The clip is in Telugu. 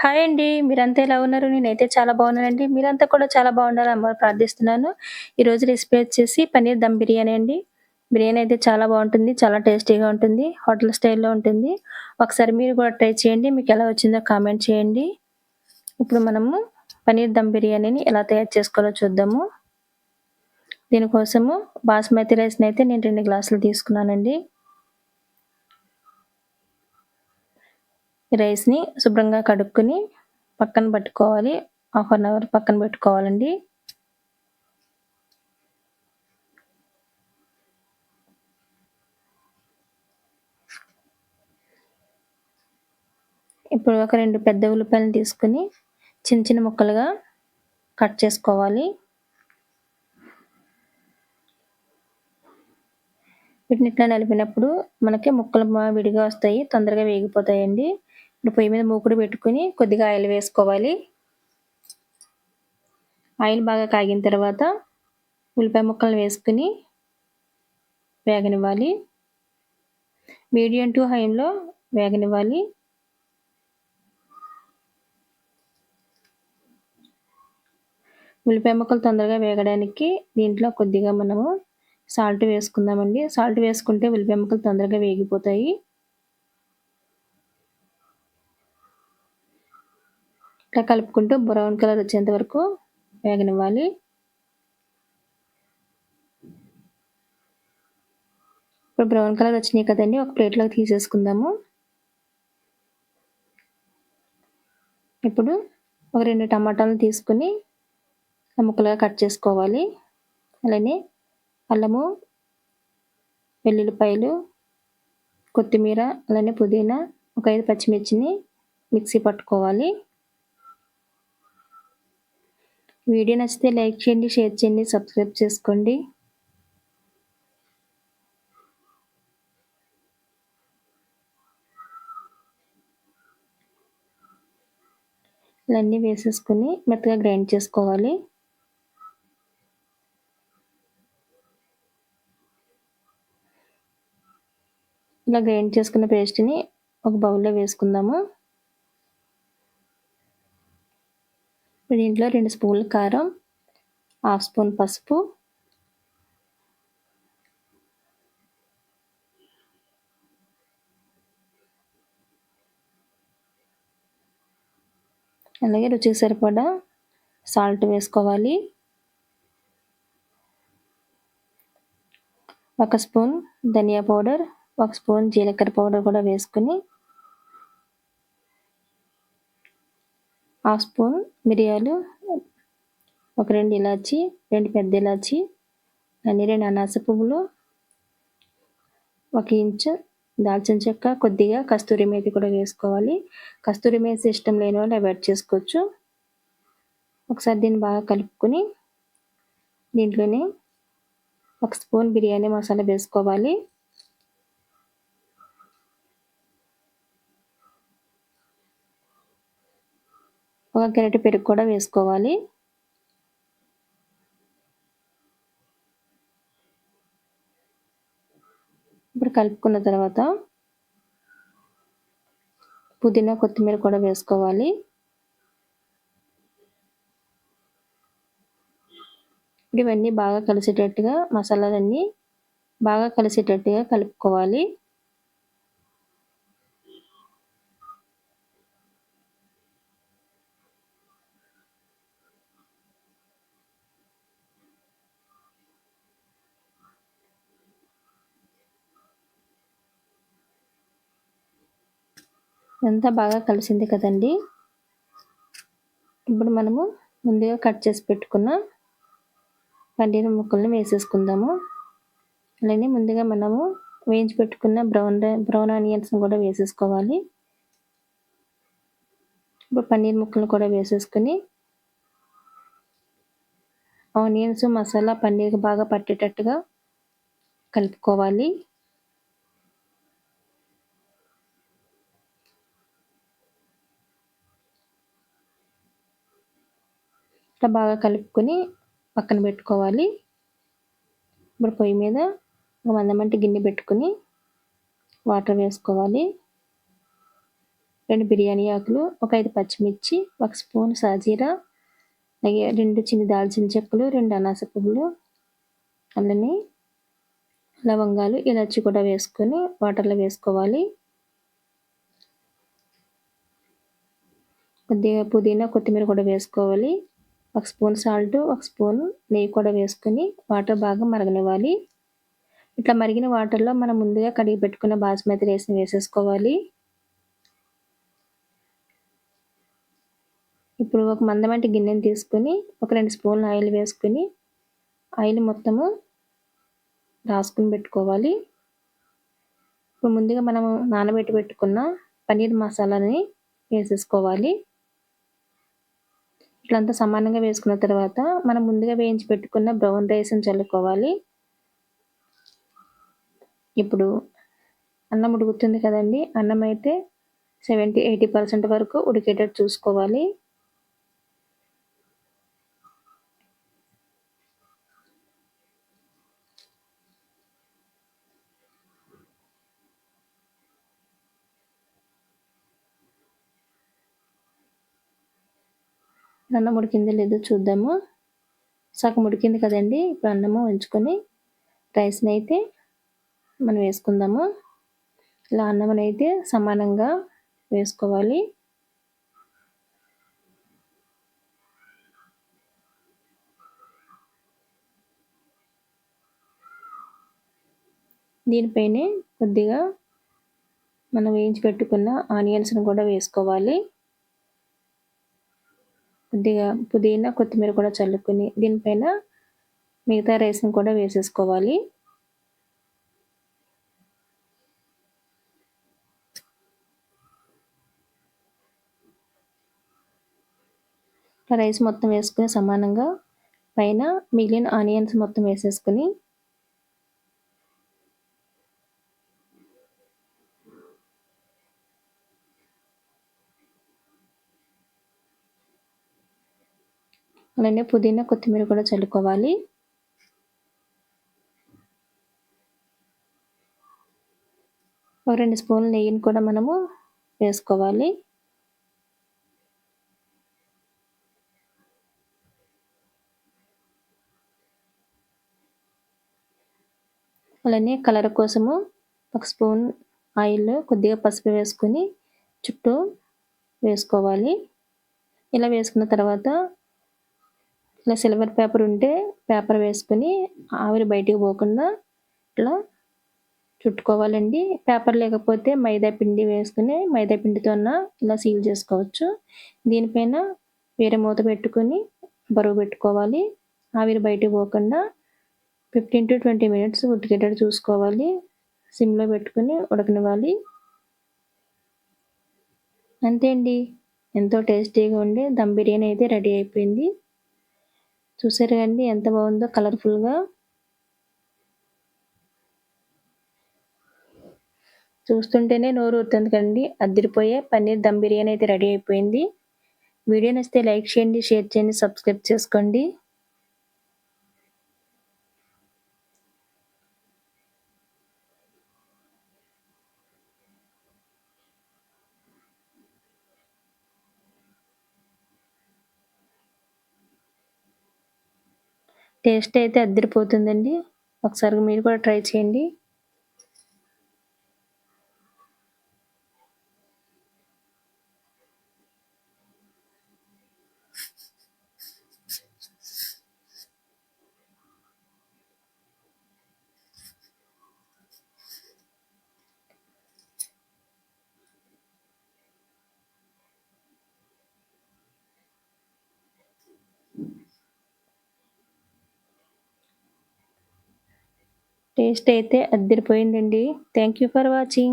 హాయ్ అండి. మీరంతా ఎలా ఉన్నారు? నేనైతే చాలా బాగున్నానండి. మీరంతా కూడా చాలా బాగుండాలని అమ్మ ప్రార్థిస్తున్నాను. ఈరోజు రెసిపీ వచ్చేసి పన్నీర్ దమ్ బిర్యానీ అండి. బిర్యానీ అయితే చాలా బాగుంటుంది. చాలా టేస్టీగా ఉంటుంది. హోటల్ స్టైల్‌లో ఉంటుంది. ఒకసారి మీరు కూడా ట్రై చేయండి. మీకు ఎలా వచ్చిందో కామెంట్ చేయండి. ఇప్పుడు మనము పన్నీర్ దమ్ బిర్యానీని ఎలా తయారు చేసుకోవాలో చూద్దాము. దీనికోసము బాస్మతి రైస్‌ని అయితే నేను రెండు గ్లాసులు తీసుకున్నానండి. రైస్‌ని శుభ్రంగా కడుక్కొని పక్కన పెట్టుకోవాలి. హాఫ్ అన్ అవర్ పక్కన పెట్టుకోవాలండి. ఇప్పుడు ఒక రెండు పెద్ద ఉల్లిపాయలు తీసుకొని చిన్న చిన్న ముక్కలుగా కట్ చేసుకోవాలి. వీటిని ఇట్లా నలిపినప్పుడు మనకి ముక్కలు విడిగా వస్తాయి. తొందరగా వేగిపోతాయండి. ఇప్పుడు పొయ్యి మీద మూకుడు పెట్టుకొని కొద్దిగా ఆయిల్ వేసుకోవాలి. ఆయిల్ బాగా కాగిన తర్వాత ఉల్లిపాయ ముక్కలు వేసుకుని వేగనివ్వాలి. మీడియం టు హైలో వేగనివ్వాలి. ఉల్లిపాయ ముక్కలు తొందరగా వేగడానికి దీంట్లో కొద్దిగా మనము సాల్ట్ వేసుకుందామండి. సాల్ట్ వేసుకుంటే ఉల్లిపాయ ముక్కలు తొందరగా వేగిపోతాయి. ఇట్లా కలుపుకుంటూ బ్రౌన్ కలర్ వచ్చేంత వరకు వేగనివ్వాలి. ఇప్పుడు బ్రౌన్ కలర్ వచ్చినాయి కదండి ఒక ప్లేట్లోకి తీసేసుకుందాము. ఇప్పుడు ఒక రెండు టమాటాలు తీసుకొని ముక్కలుగా కట్ చేసుకోవాలి. అలానే అల్లము, వెల్లుల్లిపాయలు, కొత్తిమీర, అలానే పుదీనా, ఒక ఐదు పచ్చిమిర్చిని మిక్సీ పట్టుకోవాలి. వీడియో నచ్చితే లైక్ చేయండి, షేర్ చేయండి, సబ్స్క్రైబ్ చేసుకోండి. ఇవన్నీ వేసేసుకొని మెత్తగా గ్రైండ్ చేసుకోవాలి. ఇలా గ్రైండ్ చేసుకున్న పేస్ట్‌ని ఒక బౌల్‌లో వేసుకుందాము. దీంట్లో రెండు స్పూన్లు కారం, హాఫ్ స్పూన్ పసుపు అలాగే రుచికి సరిపడా సాల్ట్ వేసుకోవాలి. ఒక స్పూన్ ధనియా పౌడర్, ఒక స్పూన్ జీలకర్ర పౌడర్ కూడా వేసుకుని హాఫ్ స్పూన్ మిరియాలు, ఒక రెండు ఇలాచి, రెండు పెద్ద ఇలాచి, అన్ని రెండు అనాస పువ్వులు, ఒక ఇంచు దాల్చిన చెక్క, కొద్దిగా కస్తూరి మేతి కూడా వేసుకోవాలి. కస్తూరి మేతి ఇష్టం లేని వాళ్ళు అవాయిడ్ చేసుకోవచ్చు. ఒకసారి దీన్ని బాగా కలుపుకొని దీంట్లోనే ఒక స్పూన్ బిర్యానీ మసాలా వేసుకోవాలి. ఒక గరిటె పెరుగు కూడా వేసుకోవాలి. ఇప్పుడు కలుపుకున్న తర్వాత పుదీనా, కొత్తిమీర కూడా వేసుకోవాలి. ఇవన్నీ బాగా కలిసేటట్టుగా మసాలాలన్నీ బాగా కలిసేటట్టుగా కలుపుకోవాలి. ఇదంతా బాగా కలిసింది కదండీ! ఇప్పుడు మనము ముందుగా కట్ చేసి పెట్టుకున్న పన్నీర్ ముక్కల్ని వేసేసుకుందాము. అలానే ముందుగా మనము వేయించి పెట్టుకున్న బ్రౌన్ బ్రౌన్ ఆనియన్స్‌ని కూడా వేసేసుకోవాలి. ఇప్పుడు పన్నీర్ ముక్కలు కూడా వేసేసుకొని ఆనియన్స్, మసాలా పన్నీర్‌కి బాగా పట్టేటట్టుగా కలుపుకోవాలి. ఇట్లా బాగా కలుపుకొని పక్కన పెట్టుకోవాలి. ఇప్పుడు పొయ్యి మీద ఒక మందమంటి గిన్నె పెట్టుకొని వాటర్ వేసుకోవాలి. రెండు బిర్యానీ ఆకులు ఒక ఐదు పచ్చిమిర్చి ఒక స్పూన్ సాజీరా అలాగే రెండు చిన్న దాల్చిన చెక్కలు రెండు అనాస పువ్వులు అలానే లవంగాలు ఇలాచి కూడా వేసుకొని వాటర్లో వేసుకోవాలి కొద్దిగా పుదీనా కొత్తిమీర కూడా వేసుకోవాలి ఒక స్పూన్ సాల్ట్ ఒక స్పూన్ నెయ్యి కూడా వేసుకొని వాటర్ బాగా మరగనివ్వాలి. ఇట్లా మరిగిన వాటర్లో మనం ముందుగా కడిగి పెట్టుకున్న బాస్మతి రైస్ని వేసేసుకోవాలి. ఇప్పుడు ఒక మందమంటి గిన్నెని తీసుకొని ఒక రెండు స్పూన్లు ఆయిల్ వేసుకొని ఆయిల్ మొత్తము రాసుకుని పెట్టుకోవాలి. ఇప్పుడు ముందుగా మనము నానబెట్టి పెట్టుకున్న పన్నీర్ మసాలాని వేసేసుకోవాలి. ఇట్లంతా సమానంగా వేసుకున్న తర్వాత మనం ముందుగా వేయించి పెట్టుకున్న బ్రౌన్ రైస్ని చల్లుకోవాలి. ఇప్పుడు అన్నం ఉడుకుతుంది కదండి. అన్నం అయితే సెవెంటీ ఎయిటీ పర్సెంట్ వరకు ఉడికేటట్టు చూసుకోవాలి. అన్నం ఉడికిందో లేదో చూద్దాము. సగం ఉడికింది కదండి ఇప్పుడు అన్నము ఉంచుకొని రైస్ని అయితే మనం వేసుకుందాము. ఇలా అన్నం అయితే సమానంగా వేసుకోవాలి. దీనిపైనే కొద్దిగా మనం వేయించి పెట్టుకున్న ఆనియన్స్ని కూడా వేసుకోవాలి. కొద్దిగా పుదీనా కొత్తిమీర కూడా చల్లుకొని దీనిపైన మిగతా రైస్ని కూడా వేసేసుకోవాలి. రైస్ మొత్తం వేసుకుని సమానంగా పైన మిగిలిన ఆనియన్స్ మొత్తం వేసేసుకొని అలానే పుదీనా కొత్తిమీర కూడా చల్లుకోవాలి. ఒక రెండు స్పూన్ల నెయ్యిని కూడా మనము వేసుకోవాలి. అలానే కలర్ కోసము ఒక స్పూన్ ఆయిల్ కొద్దిగా పసుపు వేసుకొని చుట్టూ వేసుకోవాలి. ఇలా వేసుకున్న తర్వాత ఇలా సిల్వర్ పేపర్ ఉంటే పేపర్ వేసుకొని ఆవిరి బయటికి పోకుండా ఇట్లా చుట్టుకోవాలండి. పేపర్ లేకపోతే మైదా పిండి వేసుకుని మైదా పిండితోన ఇలా సీల్ చేసుకోవచ్చు. దీనిపైన వేరే మూత పెట్టుకొని బరువు పెట్టుకోవాలి. ఆవిరి బయటికి పోకుండా ఫిఫ్టీన్ టు ట్వంటీ మినిట్స్ ఉడికేటట్టు చూసుకోవాలి. సిమ్లో పెట్టుకుని ఉడకనివ్వాలి. అంతే అండి. ఎంతో టేస్టీగా ఉండే దమ్ బిర్యానీ అయితే రెడీ అయిపోయింది. చూసారు కండి ఎంత బాగుందో కలర్ఫుల్గా. చూస్తుంటేనే నోరు ఊరుతుంది కండి అద్దరిపోయే పన్నీర్ దమ్ బిర్యానీ అయితే రెడీ అయిపోయింది. వీడియో నచ్చితే లైక్ చేయండి షేర్ చేయండి సబ్స్క్రైబ్ చేసుకోండి. టేస్ట్ అయితే అద్దరిపోతుందండి. ఒకసారి మీరు కూడా ట్రై చేయండి. టేస్ట్ అయితే అద్దరిపోయిందండి. Thank you for watching